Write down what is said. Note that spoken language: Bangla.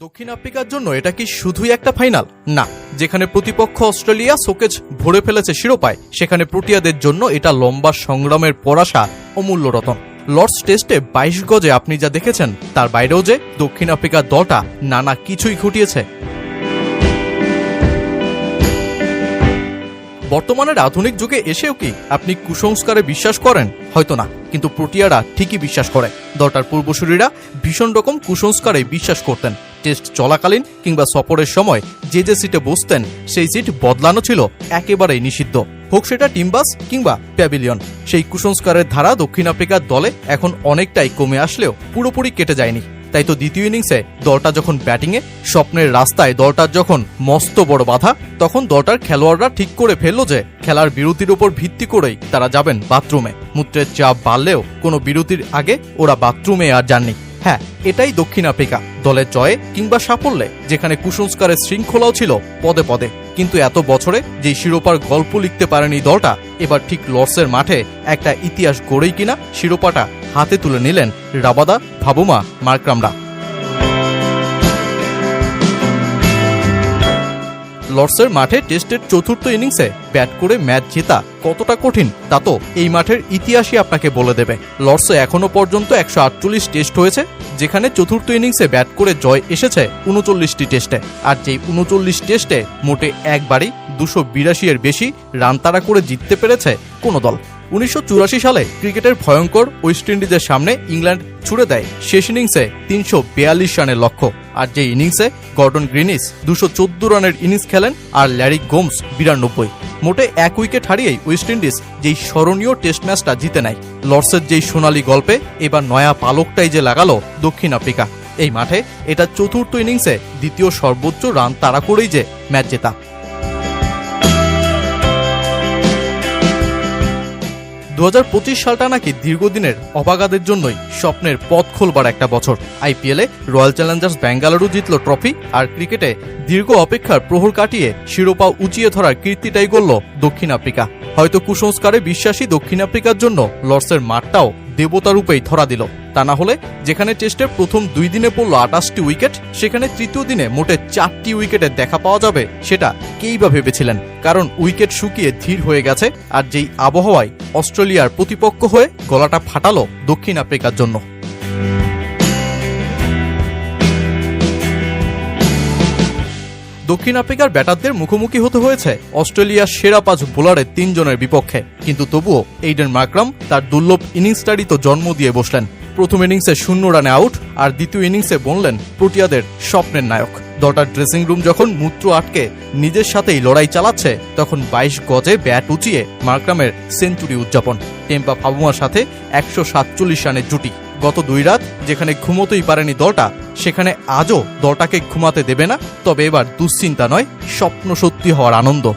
দক্ষিণ আফ্রিকার জন্য এটা কি শুধুই একটা ফাইনাল? না, যেখানে প্রতিপক্ষ অস্ট্রেলিয়া শোকেজ ভরে ফেলেছে শিরোপায়, সেখানে প্রোটিয়াদের জন্য এটা লম্বা সংগ্রামের পরাশা অমূল্য রতন লর্ডস টেস্টে বাইশ গজে আপনি যা দেখেছেন, তার বাইরেও যে দক্ষিণ আফ্রিকার দলটা নানা কিছুই ঘটিয়েছে। বর্তমানের আধুনিক যুগে এসেও কি আপনি কুসংস্কারে বিশ্বাস করেন? হয়তো না, কিন্তু প্রোটিয়ারা ঠিকই বিশ্বাস করে। দলটার পূর্বসূরীরা ভীষণ রকম কুসংস্কারে বিশ্বাস করতেন। টেস্ট চলাকালীন কিংবা সফরের সময় যে যে সিটে বসতেন, সেই সিট বদলানো ছিল একেবারেই নিষিদ্ধ। হোক সেটা টিমবাস কিংবা প্যাভিলিয়ন, সেই কুসংস্কারের ধারা দক্ষিণ আফ্রিকার দলে এখন অনেকটাই কমে আসলেও পুরোপুরি কেটে যায়নি। তাই তো দ্বিতীয় ইনিংসে দলটা যখন ব্যাটিংয়ে, স্বপ্নের রাস্তায় দলটার যখন মস্ত বড় বাধা, তখন দলটার খেলোয়াড়রা ঠিক করে ফেলল যে খেলার বিরতির উপর ভিত্তি করেই তারা যাবেন বাথরুমে। মূত্রের চাপ বাড়লেও কোনো বিরতির আগে ওরা বাথরুমে আর যাননি। হ্যাঁ এটাই দক্ষিণ আফ্রিকা, দলের জয়ে কিংবা সাফল্যে, যেখানে কুসংস্কারের শৃঙ্খলাও ছিল পদে পদে। কিন্তু এত বছরে যে শিরোপার গল্প লিখতে পারেনি দলটা, এবার ঠিক লর্ডসের মাঠে একটা ইতিহাস গড়েই কিনা শিরোপাটা হাতে তুলে নিলেন রাবাদা, ভাবুমা, মার্ক্রামরা। লর্ডসের মাঠে টেস্টের চতুর্থ ইনিংসে ব্যাট করে ম্যাচ জেতা কতটা কঠিন তা তো এই মাঠের ইতিহাসই আপনাকে বলে দেবে। লর্ডসে এখনও পর্যন্ত একশো আটচল্লিশ টেস্ট হয়েছে, যেখানে চতুর্থ ইনিংসে ব্যাট করে জয় এসেছে উনচল্লিশটি টেস্টে। আর যেই উনচল্লিশ টেস্টে মোটে একবারই দুশো বিরাশি এর বেশি রান তারা করে জিততে পেরেছে কোনো দল। উনিশশো চুরাশি সালে ক্রিকেটের ভয়ঙ্কর ওয়েস্ট ইন্ডিজের সামনে ইংল্যান্ড ছুড়ে দেয়। শেষ ইনিংসে তিনশো বিয়াল্লিশ রানের লক্ষ্য। আর যে ইনিংসে গর্ডন গ্রিনিস দুশো রানের ইনিংস খেলেন আর ল্যারি গোমস বিরানব্বই। মোটে এক উইকেট হারিয়েই ওয়েস্ট ইন্ডিজ যেই স্মরণীয় টেস্ট ম্যাচটা জিতে নেয়। লর্ডসের যেই সোনালী গল্পে এবার নয়া পালকটাই যে লাগালো দক্ষিণ আফ্রিকা। এই মাঠে এটা চতুর্থ ইনিংসে দ্বিতীয় সর্বোচ্চ রান তাড়া করেই যে ম্যাচ জেতা। দু হাজার পঁচিশ সালটা নাকি দীর্ঘদিনের অবাগাদের জন্যই স্বপ্নের পথ খোলবার একটা বছর। আইপিএলে রয়্যাল চ্যালেঞ্জার্স ব্যাঙ্গালুরু জিতল ট্রফি আর ক্রিকেটে দীর্ঘ অপেক্ষার প্রহর কাটিয়ে শিরোপা উঁচিয়ে ধরার কীর্তিটাই গড়ল দক্ষিণ আফ্রিকা। হয়তো কুসংস্কারে বিশ্বাসী দক্ষিণ আফ্রিকার জন্য লর্ডসের মাঠটাও দেবতা রূপেই ধরা দিল। তা না হলে যেখানে টেস্টের প্রথম দুই দিনে পড়ল আটাশটি উইকেট, সেখানে তৃতীয় দিনে মোটে চারটি উইকেটের দেখা পাওয়া যাবে সেটা কেই বা ভেবেছিলেন? কারণ উইকেট শুকিয়ে ধীর হয়ে গেছে আর যেই আবহাওয়ায় অস্ট্রেলিয়ার প্রতিপক্ষ হয়ে গলাটা ফাটালো দক্ষিণ আফ্রিকার জন্য। দক্ষিণ আফ্রিকার ব্যাটারদের মুখোমুখি হতে হয়েছে। অস্ট্রেলিয়ার সেরা পাঁচ বোলারের তিনজনের বিপক্ষে। কিন্তু তবুও এইডেন মার্ক্রাম তার দুর্লভ ইনিংসটারই তো জন্ম দিয়ে বসলেন। প্রথম ইনিংসে শূন্য রানে আউট আর দ্বিতীয় ইনিংসে বনলেন প্রোটিয়াদের স্বপ্নের নায়ক। দলটার ড্রেসিং রুম যখন মূত্র আটকে নিজের সাথেই লড়াই চালাচ্ছে, তখন বাইশ গজে ব্যাট উঁচিয়ে মার্ক্রামের সেঞ্চুরি উদযাপন। টেম্পা ফাবুমার সাথে একশো সাতচল্লিশ রানের জুটি। গত দুই রাত যেখানে ঘুমোতেই পারেনি দলটা, সেখানে আজও দলটাকে ঘুমাতে দেবে না। তবে এবার দুশ্চিন্তা নয়, স্বপ্ন সত্যি হওয়ার আনন্দ।